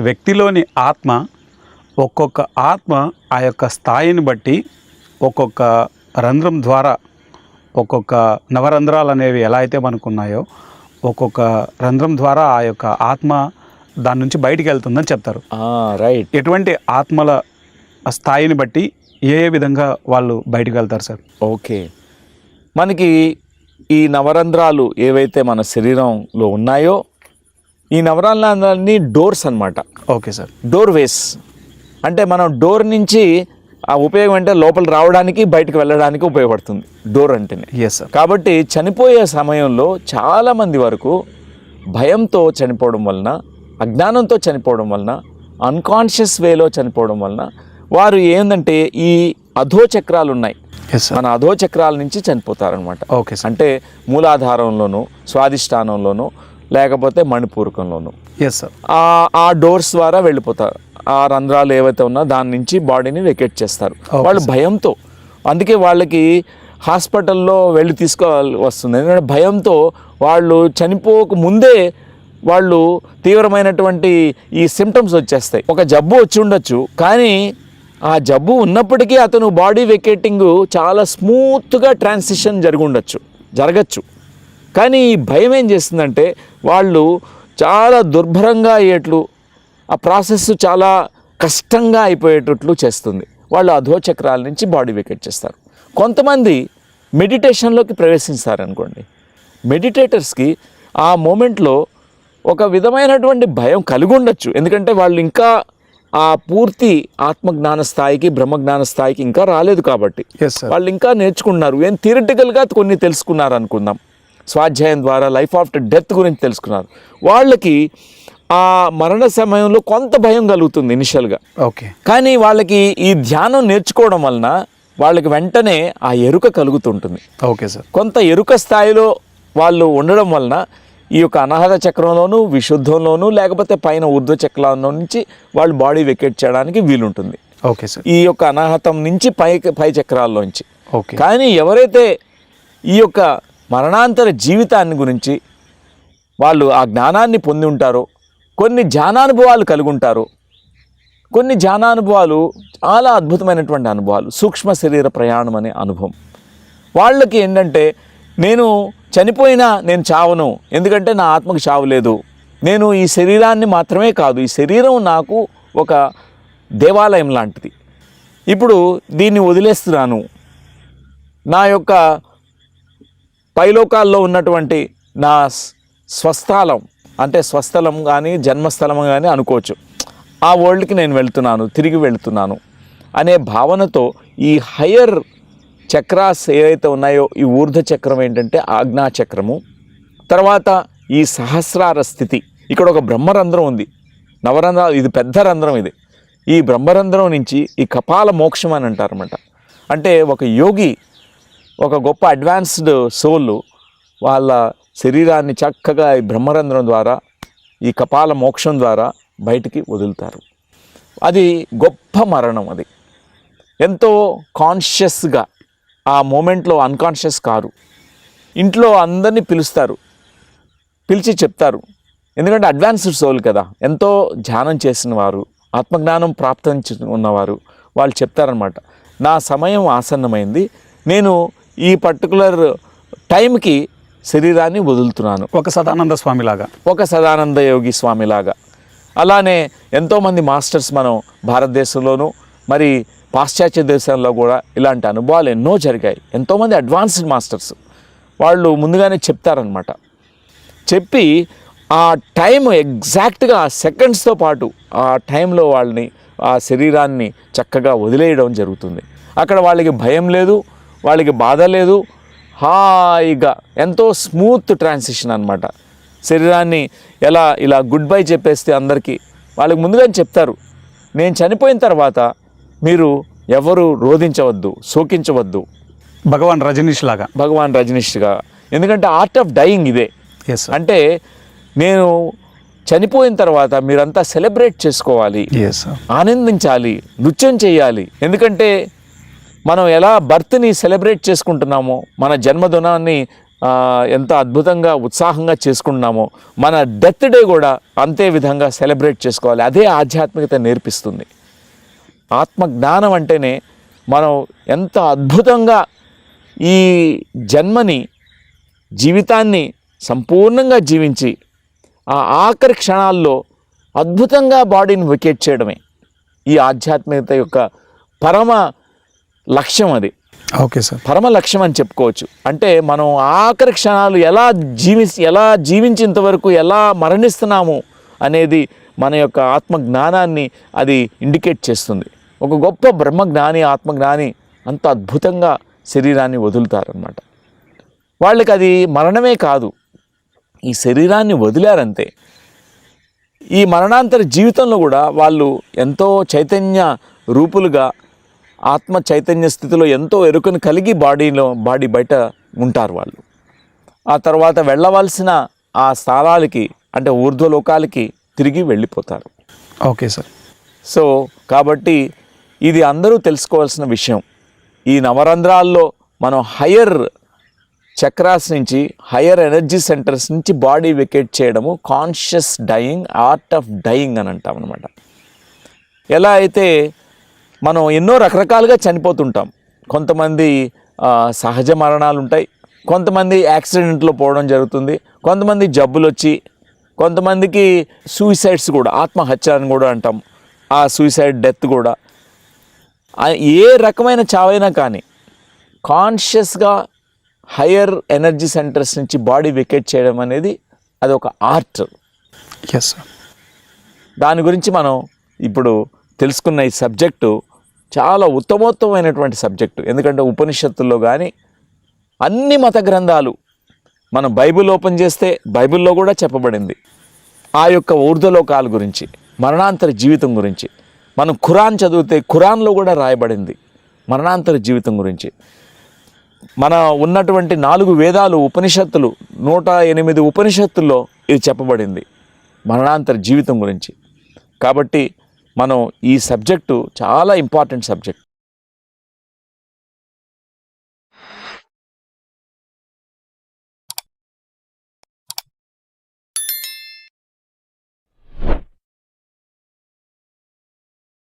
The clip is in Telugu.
వ్యక్తిలోని ఆత్మ ఒక్కొక్క ఆత్మ ఆ యొక్క స్థాయిని బట్టి ఒక్కొక్క రంధ్రం ద్వారా ఒక్కొక్క నవరంధ్రాలు అనేవి ఎలా అయితే మనకు ఉన్నాయో ఒక్కొక్క రంధ్రం ద్వారా ఆ యొక్క ఆత్మ దాని నుంచి బయటికి వెళ్తుందని చెప్తారు. రైట్ ఎటువంటి ఆత్మల స్థాయిని బట్టి ఏ ఏ విధంగా వాళ్ళు బయటికి వెళ్తారు సార్? ఓకే. మనకి ఈ నవరంధ్రాలు ఏవైతే మన శరీరంలో ఉన్నాయో ఈ నవరంధ్రాలన్నీ డోర్స్ అన్నమాట. Okay sir. డోర్ వేస్ అంటే మనం డోర్ నుంచి ఆ ఉపయోగం అంటే లోపల రావడానికి బయటకు వెళ్ళడానికి ఉపయోగపడుతుంది డోర్ అంటేనే. ఎస్ సార్ కాబట్టి చనిపోయే సమయంలో చాలామంది వరకు భయంతో చనిపోవడం వలన అజ్ఞానంతో చనిపోవడం వలన అన్కాన్షియస్ వేలో చనిపోవడం వలన వారు ఏంటంటే ఈ అధో చక్రాలు ఉన్నాయి. మన అధో చక్రాల నుంచి చనిపోతారనమాట ఓకే అంటే మూలాధారంలోను స్వాదిష్టానంలోను లేకపోతే మణిపూరకంలోను. ఎస్ సార్ ఆ ఆ డోర్స్ ద్వారా వెళ్ళిపోతారు. ఆ రంధ్రాలు ఏవైతే ఉన్నా దాని నుంచి బాడీని వెకెట్ చేస్తారు. వాళ్ళు భయంతో అందుకే వాళ్ళకి హాస్పిటల్లో వెళ్ళి తీసుకోవాలి వస్తుంది. ఎందుకంటే భయంతో వాళ్ళు చనిపోక ముందే వాళ్ళు తీవ్రమైనటువంటి ఈ సిమ్టమ్స్ వచ్చేస్తాయి. ఒక జబ్బు వచ్చి ఉండొచ్చు కానీ ఆ జబ్బు ఉన్నప్పటికీ అతను బాడీ వెకేటింగ్ చాలా స్మూత్గా ట్రాన్సిషన్ జరిగి ఉండొచ్చు జరగచ్చు. కానీ ఈ భయం ఏం చేస్తుందంటే వాళ్ళు చాలా దుర్భరంగా అయ్యేట్లు ఆ ప్రాసెస్ చాలా కష్టంగా అయిపోయేటట్లు చేస్తుంది. వాళ్ళు అధోచక్రాల నుంచి బాడీ వెకెట్ చేస్తారు. కొంతమంది మెడిటేషన్లోకి ప్రవేశిస్తారనుకోండి మెడిటేటర్స్కి ఆ మూమెంట్లో ఒక విధమైనటువంటి భయం కలిగి ఉండొచ్చు ఎందుకంటే వాళ్ళు ఇంకా ఆ పూర్తి ఆత్మజ్ఞాన స్థాయికి బ్రహ్మజ్ఞాన స్థాయికి ఇంకా రాలేదు కాబట్టి. వాళ్ళు ఇంకా నేర్చుకున్నారు ఏం థియరిటికల్గా కొన్ని తెలుసుకున్నారు అనుకుందాం స్వాధ్యాయం ద్వారా లైఫ్ ఆఫ్టర్ డెత్ గురించి తెలుసుకున్నారు. వాళ్ళకి ఆ మరణ సమయంలో కొంత భయం కలుగుతుంది ఇనిషియల్గా ఓకే. కానీ వాళ్ళకి ఈ ధ్యానం నేర్చుకోవడం వలన వాళ్ళకి వెంటనే ఆ ఎరుక కలుగుతుంటుంది. Okay sir. కొంత ఎరుక స్థాయిలో వాళ్ళు ఉండడం వలన ఈ యొక్క అనాహత చక్రంలోను విశుద్ధంలోను లేకపోతే పైన ఊర్ధ్వ చక్రంలో నుంచి వాళ్ళు బాడీ వెకెట్ చేయడానికి వీలుంటుంది. Okay sir. ఈ యొక్క అనాహతం నుంచి పై పై చక్రాల్లోంచి ఓకే. కానీ ఎవరైతే ఈ యొక్క మరణాంతర జీవితాన్ని గురించి వాళ్ళు ఆ జ్ఞానాన్ని పొంది ఉంటారు. కొన్ని ధ్యానానుభవాలు కలిగి ఉంటారు కొన్ని ధ్యానానుభవాలు చాలా అద్భుతమైనటువంటి అనుభవాలు. సూక్ష్మ శరీర ప్రయాణం అనే అనుభవం. వాళ్ళకి ఏంటంటే నేను చనిపోయినా నేను చావను. ఎందుకంటే నా ఆత్మకు చావు లేదు. నేను ఈ శరీరాన్ని మాత్రమే కాదు ఈ శరీరం నాకు ఒక దేవాలయం లాంటిది. ఇప్పుడు దీన్ని వదిలేస్తున్నాను. నా యొక్క పైలోకాల్లో ఉన్నటువంటి నా స్- స్వస్థలం అంటే స్వస్థలం కానీ జన్మస్థలం కానీ అనుకోవచ్చు. ఆ వరల్డ్కి నేను వెళ్తున్నాను తిరిగి వెళ్తున్నాను అనే భావనతో ఈ హయ్యర్ చక్రాస్ ఏవైతే ఉన్నాయో ఈ ఊర్ధ చక్రం ఏంటంటే ఆజ్ఞా చక్రము. తర్వాత ఈ సహస్రార స్థితి. ఇక్కడ ఒక బ్రహ్మరంధ్రం ఉంది. నవరంధ్ర ఇది పెద్ద రంధ్రం ఇది. ఈ బ్రహ్మరంధ్రం నుంచి ఈ కపాల మోక్షం అని అంటారన్నమాట. అంటే ఒక యోగి ఒక గొప్ప అడ్వాన్స్డ్ సోల్ వాళ్ళ శరీరాన్ని చక్కగా ఈ బ్రహ్మరంధ్రం ద్వారా ఈ కపాల మోక్షం ద్వారా బయటికి వదులుతారు. అది గొప్ప మరణం అది. ఎంతో కాన్షియస్గా ఆ మూమెంట్లో అన్కాన్షియస్ కారు. ఇంట్లో అందరినీ పిలుస్తారు పిలిచి చెప్తారు. ఎందుకంటే అడ్వాన్స్డ్ సోల్ కదా ఎంతో ధ్యానం చేసిన వారు ఆత్మజ్ఞానం ప్రాప్తించి ఉన్నవారు వాళ్ళు చెప్తారనమాట నా సమయం ఆసన్నమైంది నేను ఈ పర్టికులర్ టైంకి శరీరాన్ని వదులుతున్నాను. ఒక సదానంద స్వామి లాగా ఒక సదానంద యోగి స్వామిలాగా. అలానే ఎంతోమంది మాస్టర్స్ మనం భారతదేశంలోనూ మరి పాశ్చాత్య దేశాల్లో కూడా ఇలాంటి అనుభవాలు ఎన్నో జరిగాయి. ఎంతోమంది అడ్వాన్స్డ్ మాస్టర్స్. వాళ్ళు ముందుగానే చెప్తారనమాట చెప్పి ఆ టైం ఎగ్జాక్ట్గా సెకండ్స్తో పాటు ఆ టైంలో వాళ్ళని ఆ శరీరాన్ని చక్కగా వదిలేయడం జరుగుతుంది. అక్కడ వాళ్ళకి భయం లేదు వాళ్ళకి బాధ లేదు. హాయిగా ఎంతో స్మూత్ ట్రాన్సిషన్ అనమాట శరీరాన్ని ఎలా ఇలా గుడ్ బై చెప్పేస్తే అందరికీ వాళ్ళకి ముందుగానే చెప్తారు. నేను చనిపోయిన తర్వాత మీరు ఎవరు రోధించవద్దు శోకించవద్దు. భగవాన్ రజనీష్ లాగా. భగవాన్ రజనీష్గా. ఎందుకంటే ఆర్ట్ ఆఫ్ డయింగ్ ఇదే. అంటే నేను చనిపోయిన తర్వాత మీరంతా సెలబ్రేట్ చేసుకోవాలి. ఆనందించాలి నృత్యం చేయాలి. ఎందుకంటే మనం ఎలా బర్త్ని సెలబ్రేట్ చేసుకుంటున్నామో మన జన్మదినాన్ని ఎంత అద్భుతంగా ఉత్సాహంగా చేసుకుంటున్నామో మన డెత్ డే కూడా అంతే విధంగా సెలబ్రేట్ చేసుకోవాలి. అదే ఆధ్యాత్మికత నేర్పిస్తుంది. ఆత్మజ్ఞానం అంటేనే మనం ఎంత అద్భుతంగా ఈ జన్మని జీవితాన్ని సంపూర్ణంగా జీవించి ఆ ఆఖరి క్షణాల్లో అద్భుతంగా బాడీని వికెట్ చేయడమే ఈ ఆధ్యాత్మికత యొక్క పరమ లక్ష్యం అది. Okay sir. పరమ లక్ష్యం అని చెప్పుకోవచ్చు. అంటే మనం ఆఖరి క్షణాలు ఎలా జీవి ఎలా జీవించేంత వరకు ఎలా మరణిస్తున్నాము అనేది మన యొక్క ఆత్మ జ్ఞానాన్ని అది ఇండికేట్ చేస్తుంది. ఒక గొప్ప బ్రహ్మజ్ఞాని ఆత్మజ్ఞాని అంత అద్భుతంగా శరీరాన్ని వదులుతారనమాట వాళ్ళకి అది మరణమే కాదు. ఈ శరీరాన్ని వదిలారంతే ఈ మరణాంతర జీవితంలో కూడా వాళ్ళు ఎంతో చైతన్య రూపులుగా ఆత్మ చైతన్య స్థితిలో ఎంతో ఎరుకను కలిగి బాడీలో బాడీ బయట ఉంటారు వాళ్ళు. ఆ తర్వాత వెళ్ళవలసిన ఆ స్థలాలకి అంటే ఊర్ధ్వలోకాలకి తిరిగి వెళ్ళిపోతారు. Okay sir. సో కాబట్టి ఇది అందరూ తెలుసుకోవాల్సిన విషయం. ఈ నవరంధ్రాల్లో మనం హయ్యర్ చక్రాస్ నుంచి హయ్యర్ ఎనర్జీ సెంటర్స్ నుంచి బాడీ వెకేట్ చేయడము conscious dying art of dying అని అంటాం అనమాట ఎలా అయితే మనం ఎన్నో రకరకాలుగా చనిపోతుంటాం. కొంతమంది సహజ మరణాలు ఉంటాయి కొంతమంది యాక్సిడెంట్లో పోవడం జరుగుతుంది. కొంతమంది జబ్బులు వచ్చి కొంతమందికి సూసైడ్స్ కూడా ఆత్మహత్య అని కూడా అంటాం. ఆ సూసైడ్ డెత్ కూడా. ఏ రకమైన చావైనా కానీ కాన్షియస్గా హయ్యర్ ఎనర్జీ సెంటర్స్ నుంచి బాడీ వెకేట్ చేయడం అనేది అది ఒక ఆర్ట్ ఎస్ దాని గురించి మనం ఇప్పుడు తెలుసుకున్న ఈ సబ్జెక్టు చాలా ఉత్తమోత్తమైనటువంటి సబ్జెక్టు. ఎందుకంటే ఉపనిషత్తుల్లో కానీ అన్ని మత గ్రంథాలు మనం బైబిల్ ఓపెన్ చేస్తే బైబిల్లో కూడా చెప్పబడింది. ఆ యొక్క ఊర్ధలోకాల గురించి మరణాంతర జీవితం గురించి మనం ఖురాన్ చదివితే ఖురాన్లో కూడా రాయబడింది మరణాంతర జీవితం గురించి. మన ఉన్నటువంటి నాలుగు వేదాలు ఉపనిషత్తులు నూట ఎనిమిది ఉపనిషత్తుల్లో ఇది చెప్పబడింది మరణాంతర జీవితం గురించి. కాబట్టి మనం ఈ సబ్జెక్టు చాలా ఇంపార్టెంట్ సబ్జెక్ట్.